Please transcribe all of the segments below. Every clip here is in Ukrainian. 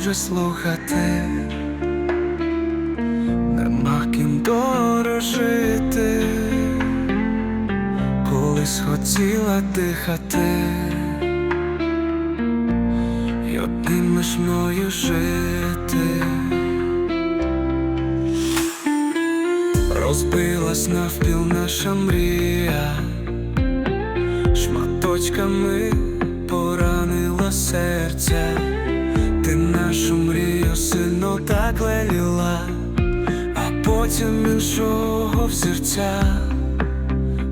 вже слухати, нема ким дорожити, колись хотіла дихати, й одним лиш мною жити. Розбилась навпіл наша мрія, шматочками поранила серця, ти нашу мрію сильно так леліла, а потім іншого взірця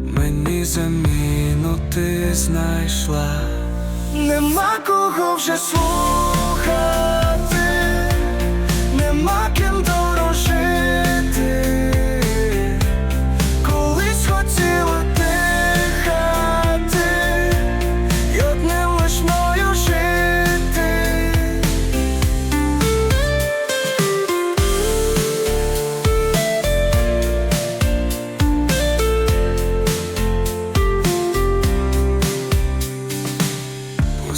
мені заміну ти знайшла. Нема кого вже слухати,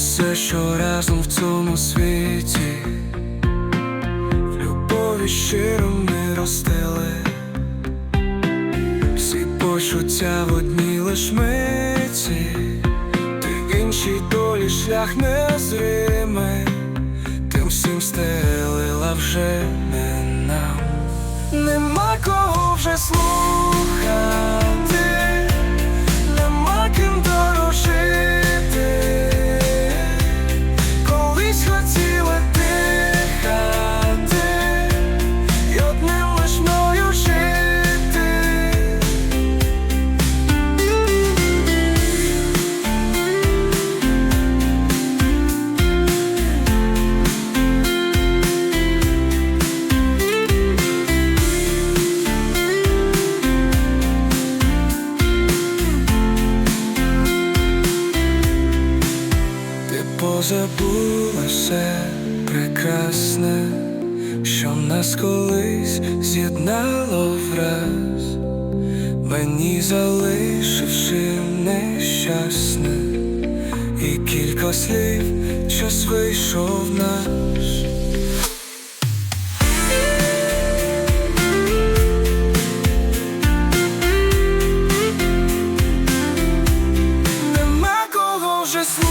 Усе, що разом в цьому світі, в любові щиро ми ростили, всі почуття в одній лиш миті, ти іншій долі шлях незримий, тим всім стелила вже не нам. Нема кого вже слухати, забула все прекрасне, що нас колись з'єднало враз, мені залишивши нещасне, і кілька слів час вийшов наш. Нема кого вже слухати